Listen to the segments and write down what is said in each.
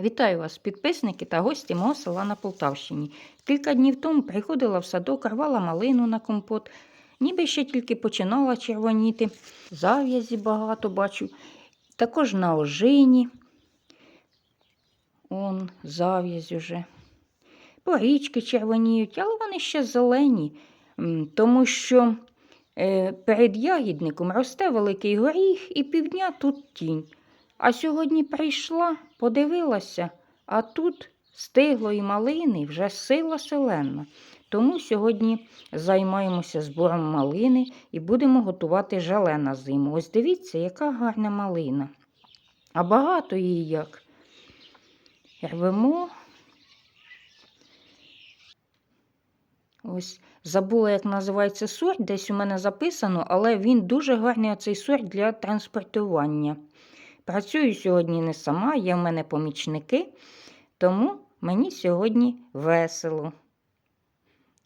Вітаю вас, підписники та гості мого села на Полтавщині. Кілька днів тому приходила в садок, рвала малину на компот, ніби ще тільки починала червоніти. Зав'язі багато бачу. Також на ожині. Он, зав'язь уже. Порічки червоніють, але вони ще зелені, тому що е, перед ягідником росте великий горіх і півдня тут тінь. А сьогодні прийшла, подивилася, а тут стиглої малини вже сила селена. Тому сьогодні займаємося збором малини і будемо готувати жале на зиму. Ось дивіться, яка гарна малина. А багато її як. Рвемо. Ось забула, як називається сорт, десь у мене записано, але він дуже гарний оцей сорт для транспортування. Працюю сьогодні не сама, є в мене помічники, тому мені сьогодні весело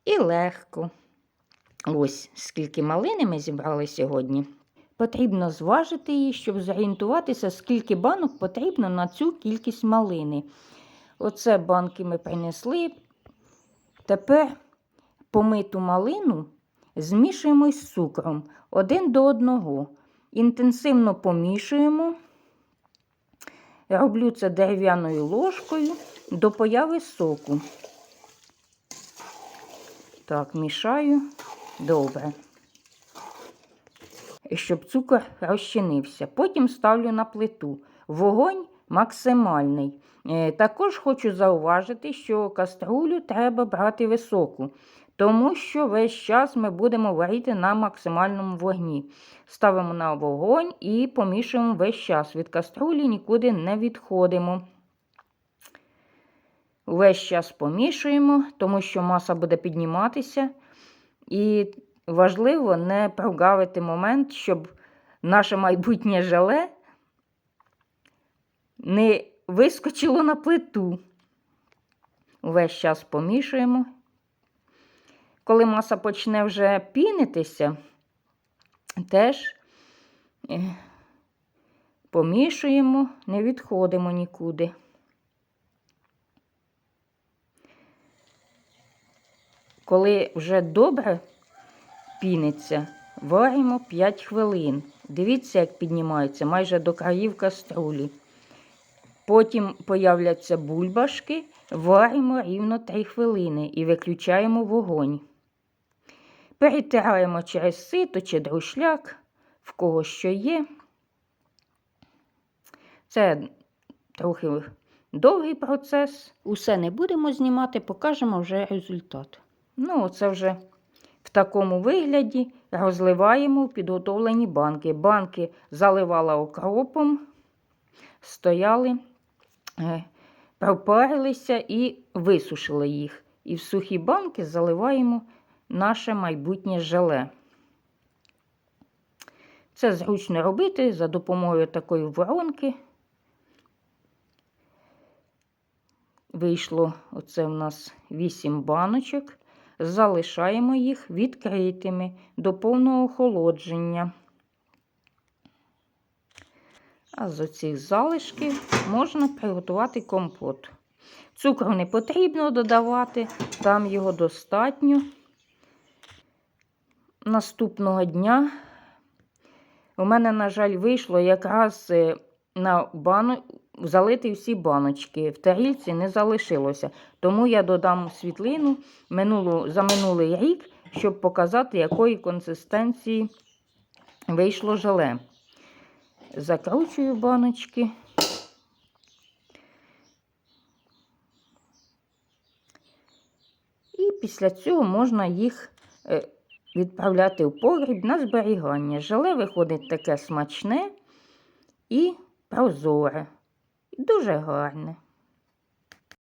і легко. Ось скільки малини ми зібрали сьогодні. Потрібно зважити її, щоб зорієнтуватися, скільки банок потрібно на цю кількість малини. Оце банки ми принесли. Тепер помиту малину змішуємо з цукром один до одного. Інтенсивно помішуємо. Роблю це дерев'яною ложкою до появи соку. Так, мішаю добре, щоб цукор розчинився. Потім ставлю на плиту. Вогонь максимальний. Е, Також хочу зауважити, що каструлю треба брати високу, тому що весь час ми будемо варити на максимальному вогні. Ставимо на вогонь і помішуємо весь час. Від каструлі нікуди не відходимо. Весь час помішуємо, тому що маса буде підніматися. І важливо не прогавити момент, щоб наше майбутнє желе не вискочило на плиту. Весь час помішуємо. Коли маса почне вже пінитися, теж е, помішуємо, не відходимо нікуди. Коли вже добре піниться, варимо 5 хвилин. Дивіться, як піднімається майже до країв каструлі. Потім появляться бульбашки, варимо рівно 3 хвилини і виключаємо вогонь. Перетираємо через сито чи друшляк, в кого що є. Це трохи довгий процес. Усе не будемо знімати, покажемо вже результат. Ну, це вже в такому вигляді розливаємо в підготовлені банки. Банки заливала окропом, стояли, е, пропарилися і висушили їх. І в сухі банки заливаємо наше майбутнє желе. Це зручно робити за допомогою такої воронки. Вийшло оце в нас 8 баночок. Залишаємо їх відкритими до повного охолодження. А з оцих залишків можна приготувати компот. Цукру не потрібно додавати, там його достатньо. Наступного дня у мене, на жаль, вийшло якраз е, на бану залити всі баночки. В тарілці не залишилося. Тому я додам світлину минулу, за минулий рік, щоб показати, якої консистенції вийшло желе. Закручую баночки. І після цього можна їх е, відправляти в погріб на зберігання. Желе виходить таке смачне і прозоре. Дуже гарне.